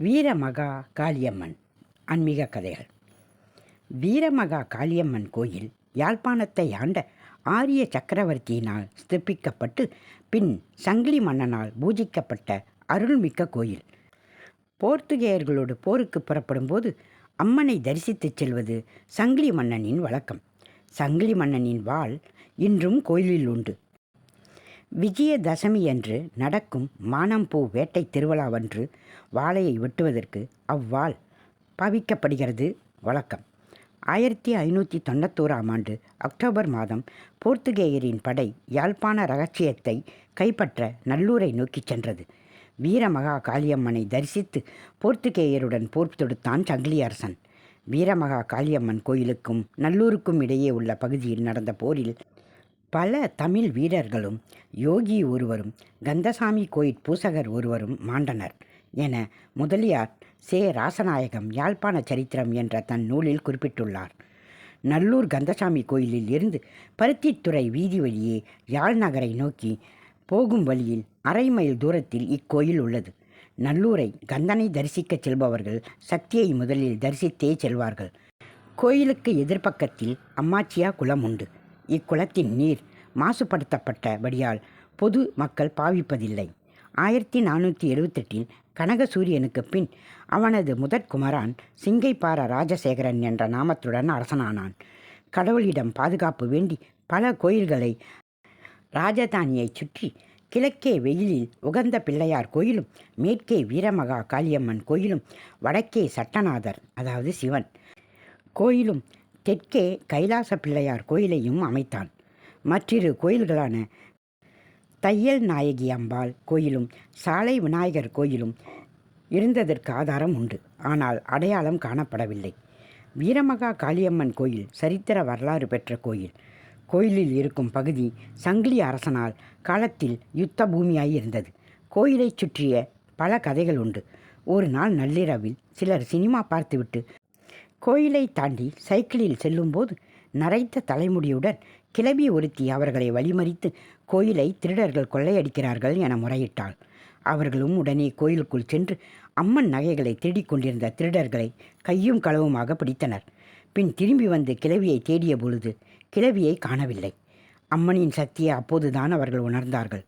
வீரமகா காளியம்மன். ஆன்மீக கதைகள். வீரமகா காளியம்மன் கோயில் யாழ்ப்பாணத்தை ஆண்ட ஆரிய சக்கரவர்த்தியினால் ஸ்திருப்பிக்கப்பட்டு பின் சங்கிலி மன்னனால் பூஜிக்கப்பட்ட அருள்மிக்க கோயில். போர்த்துகேயர்களோடு போருக்கு புறப்படும் போது அம்மனை தரிசித்துச் செல்வது சங்கிலி மன்னனின் வழக்கம். சங்கிலி மன்னனின் வாள் இன்றும் கோயிலில் உண்டு. விஜயதசமி அன்று நடக்கும் மானம்பூ வேட்டை திருவிழாவன்று வாழையை வெட்டுவதற்கு அவ்வாள் பாவிக்கப்படுகிறது. வழக்கம். ஆயிரத்தி ஐநூற்றி தொண்ணூத்தோராம் ஆண்டு அக்டோபர் மாதம் போர்த்துகேயரின் படை யாழ்ப்பாண ரகசியத்தை கைப்பற்ற நல்லூரை நோக்கிச் சென்றது. வீரமகா காளியம்மனை தரிசித்து போர்த்துகேயருடன் போர் தொடுத்தான் சங்கிலியரசன் வீரமகா காளியம்மன் கோயிலுக்கும் நல்லூருக்கும் இடையே உள்ள பகுதியில் நடந்த போரில் பல தமிழ் வீரர்களும் யோகி ஒருவரும் கந்தசாமி கோயில் பூசகர் ஒருவரும் மாண்டனர் என முதலியார் சே. ராசநாயகம் யாழ்ப்பாண சரித்திரம் என்ற தன் நூலில் குறிப்பிட்டுள்ளார். நல்லூர் கந்தசாமி கோயிலில் இருந்து பருத்தித்துறை வீதி வழியே யாழ் நகரை நோக்கி போகும் வழியில் அரை மைல் தூரத்தில் இக்கோயில் உள்ளது. நல்லூரை கந்தனை தரிசிக்கச் செல்பவர்கள் சக்தியை முதலில் தரிசித்தே செல்வார்கள். கோயிலுக்கு எதிர்ப்பக்கத்தில் அம்மாச்சியா குளம் உண்டு. இக்குளத்தின் நீர் மாசுபடுத்தப்பட்டபடியால் பொது மக்கள் பாவிப்பதில்லை. ஆயிரத்தி நானூற்றி எழுவத்தெட்டில் கனகசூரியனுக்கு பின் அவனது முதற் குமரான் சிங்கைப்பார ராஜசேகரன் என்ற நாமத்துடன் அரசனானான். கடவுளிடம் பாதுகாப்பு வேண்டி பல கோயில்களை ராஜதானியைச் சுற்றி கிழக்கே வெயிலில் உகந்த பிள்ளையார் கோயிலும் மேற்கே வீரமகா காளியம்மன் கோயிலும் வடக்கே சட்டநாதர் அதாவது சிவன் கோயிலும் தெற்கே கைலாச பிள்ளையார் கோயிலையும் அமைத்தான். மற்றிரு கோயில்களான தையல் நாயகி அம்பாள் கோயிலும் சாலை விநாயகர் கோயிலும் இருந்ததற்கு ஆதாரம் உண்டு. ஆனால் அடையாளம் காணப்படவில்லை. வீரமகா காளியம்மன் கோயில் சரித்திர வரலாறு பெற்ற கோயில். கோயிலில் இருக்கும் பகுதி சங்கிலி அரசனால் காலத்தில் யுத்த பூமியாய் இருந்தது. கோயிலைச் சுற்றிய பல கதைகள் உண்டு. ஒரு நாள் நள்ளிரவில் சிலர் சினிமா பார்த்துவிட்டு கோயிலை தாண்டி சைக்கிளில் செல்லும்போது நரைத்த தலைமுடியுடன் கிளவி ஒருத்தி அவர்களை வழிமறித்து கோயிலை திருடர்கள் கொள்ளையடிக்கிறார்கள் என முறையிட்டாள். அவர்களும் உடனே கோயிலுக்குள் சென்று அம்மன் நகைகளை தேடிக் கொண்டிருந்த திருடர்களை கையும் களவுமாக பிடித்தனர். பின் திரும்பி வந்து கிழவியை தேடிய பொழுது கிழவியை காணவில்லை. அம்மனின் சக்தியை அப்போதுதான் அவர்கள் உணர்ந்தார்கள்.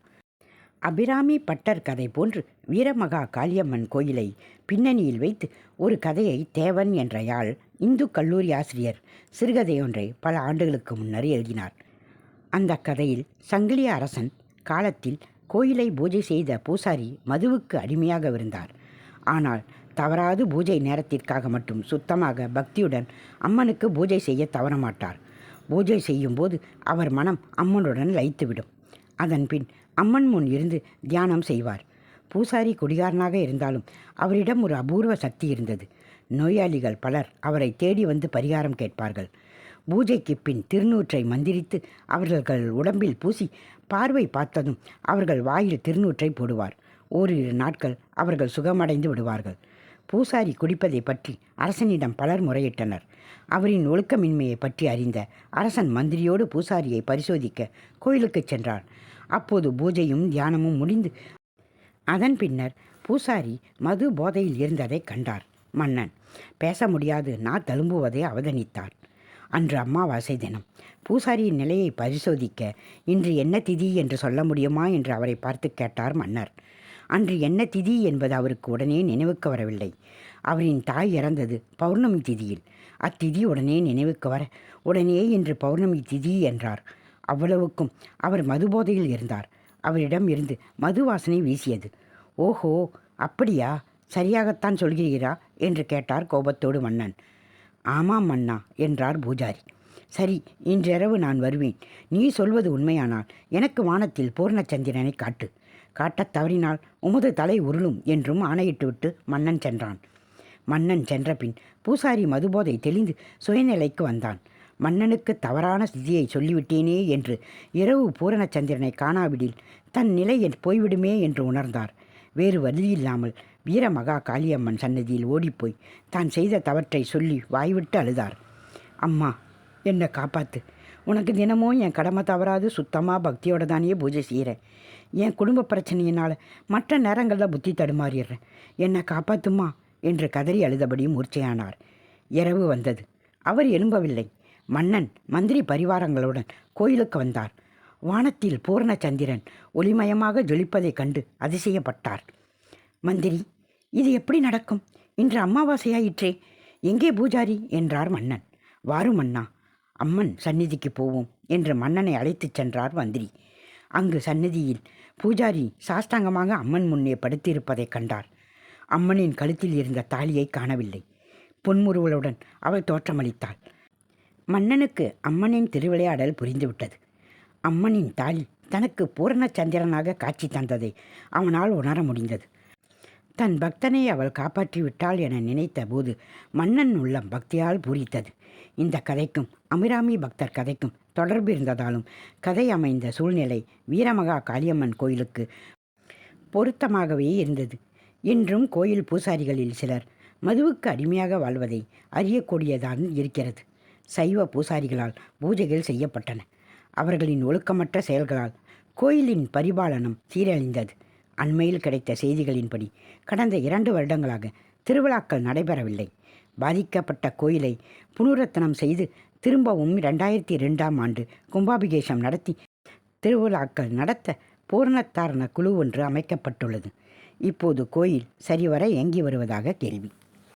அபிராமி பட்டர் கதை போன்று வீரமகா காளியம்மன் கோயிலை பின்னணியில் வைத்து ஒரு கதையை தேவன் என்ற யாழ் இந்து கல்லூரி ஆசிரியர் சிறுகதையொன்றை பல ஆண்டுகளுக்கு முன்னர் எழுதினார். அந்த கதையில் சங்கிலிய அரசன் காலத்தில் கோயிலை பூஜை செய்த பூசாரி மதுவுக்கு அடிமையாக இருந்தார் ஆனால் தவறாது பூஜை நேரத்திற்காக மட்டும் சுத்தமாக பக்தியுடன் அம்மனுக்கு பூஜை செய்ய தவறமாட்டார். பூஜை செய்யும்போது அவர் மனம் அம்மனுடன் லயித்துவிடும். அதன்பின் அம்மன் முன் இருந்து தியானம் செய்வார். பூசாரி குடிகாரனாக இருந்தாலும் அவரிடம் ஒரு அபூர்வ சக்தி இருந்தது. நோயாளிகள் பலர் அவரை தேடி வந்து பரிகாரம் கேட்பார்கள். பூஜைக்கு பின் திருநூற்றை மந்திரித்து அவர்கள் உடம்பில் பூசி பார்வை பார்த்ததும் அவர்கள் வாயில் திருநூற்றை போடுவார். ஓரிரு நாட்கள் அவர்கள் சுகமடைந்து விடுவார்கள். பூசாரி குடிப்பதை பற்றி அரசனிடம் பலர் முறையிட்டனர். அவரின் ஒழுக்கமின்மையை பற்றி அறிந்த அரசன் மந்திரியோடு பூசாரியை பரிசோதிக்க கோயிலுக்கு சென்றார் அப்போது பூஜையும் தியானமும் முடிந்து அதன் பின்னர் பூசாரி மது போதையில் இருந்ததை கண்டார். மன்னன் பேச முடியாது. நான் தழும்புவதை அவதனித்தார் அன்று அமாவாசை தினம். பூசாரியின் நிலையை பரிசோதிக்க இன்று என்ன திதி என்று சொல்ல முடியுமா? என்று அவரை பார்த்து கேட்டார் மன்னர். அன்று என்ன திதி என்பது அவருக்கு உடனே நினைவுக்கு வரவில்லை. அவரின் தாய் இறந்தது பௌர்ணமி திதியில். அத்திதி உடனே நினைவுக்கு வர உடனே இன்று பௌர்ணமி திதி என்றார். அவ்வளவுக்கும் அவர் மதுபோதையில் இருந்தார். அவரிடம் இருந்து மது வாசனை வீசியது. ஓஹோ அப்படியா? சரியாகத்தான் சொல்கிறீரா? என்று கேட்டார் கோபத்தோடு மன்னன். ஆமாம் மன்னா என்றார் பூஜாரி. சரி இன்றிரவு நான் வருவேன். நீ சொல்வது உண்மையானால் எனக்கு வானத்தில் பூர்ணச்சந்திரனை காட்டு. காட்டத் தவறினால் உமது தலை உருளும் என்றும் ஆணையிட்டுவிட்டு மன்னன் சென்றான். மன்னன் சென்றபின் பூசாரி மதுபோதை தெளிந்து சுயநிலைக்கு வந்தான். மன்னனுக்கு தவறான ஸ்திதியை சொல்லிவிட்டேனே என்று இரவு பூரணச்சந்திரனை காணாவிடில் தன் நிலை போய்விடுமே என்று உணர்ந்தார். வேறு வழியில்லாமல் வீரமகா காளியம்மன் சன்னதியில் ஓடிப்போய் தான் செய்த தவற்றை சொல்லி வாய்விட்டு அழுதார். அம்மா என்னை காப்பாத்து. உனக்கு தினமும் என் கடமை தவறாது சுத்தமாக பக்தியோட தானே பூஜை செய்கிறேன் என் குடும்ப பிரச்சனையினால் மற்ற நேரங்களில் புத்தி தடுமாறிடுறேன். என்னை காப்பாத்துமா? என்று கதறி அழுதபடி மூர்ச்சையானார். இரவு வந்தது. அவர் எழும்பவில்லை. மன்னன் மந்திரி பரிவாரங்களுடன் கோயிலுக்கு வந்தார். வானத்தில் பூர்ணச்சந்திரன் ஒளிமயமாக ஜொலிப்பதைக் கண்டு அதிசயப்பட்டார். மந்திரி இது எப்படி நடக்கும்? இன்று அமாவாசையாயிற்றே. எங்கே பூஜாரி? என்றார் மன்னன். வாரும் அண்ணா அம்மன் சந்நிதிக்கு போவோம் என்று மன்னனை அழைத்துச் சென்றார் மந்திரி. அங்கு சந்நிதியில் பூஜாரி சாஷ்டாங்கமாக அம்மன் முன்னே படுத்திருப்பதைக் கண்டார். அம்மனின் கழுத்தில் இருந்த தாலியை காணவில்லை. புன்முறுவலுடன் அவள் தோற்றமளித்தாள். மன்னனுக்கு அம்மனின் திருவிளையாடல் புரிந்துவிட்டது. அம்மனின் தாய் தனக்கு பூரண சந்திரனாக காட்சி தந்ததை அவனால் உணர முடிந்தது. தன் பக்தனை அவள் காப்பாற்றிவிட்டாள் என நினைத்த போது மன்னன் உள்ளம் பக்தியால் பூரித்தது. இந்த கதைக்கும் அமிராமி பக்தர் கதைக்கும் தொடர்பு இருந்ததாலும் கதை அமைந்த சூழ்நிலை வீரமகா காளியம்மன் கோயிலுக்கு பொருத்தமாகவே இருந்தது. இன்றும் கோயில் பூசாரிகளில் சிலர் மதுவுக்கு அடிமையாக வாழ்வதை அறியக்கூடியதான் இருக்கிறது. சைவ பூசாரிகளால் பூஜைகள் செய்யப்பட்டன. அவர்களின் ஒழுக்கமற்ற செயல்களால் கோயிலின் பரிபாலனம் சீரழிந்தது. அண்மையில் கிடைத்த செய்திகளின்படி கடந்த இரண்டு வருடங்களாக திருவிழாக்கள் நடைபெறவில்லை. பாதிக்கப்பட்ட கோயிலை புனரத்தனம் செய்து திரும்பவும் ரெண்டாயிரத்தி ரெண்டாம் ஆண்டு கும்பாபிகேஷம் நடத்தி திருவிழாக்கள் நடத்த பூரணத்தாரண குழு ஒன்று அமைக்கப்பட்டுள்ளது. இப்போது கோயில் சரிவர இயங்கி வருவதாக கேள்வி.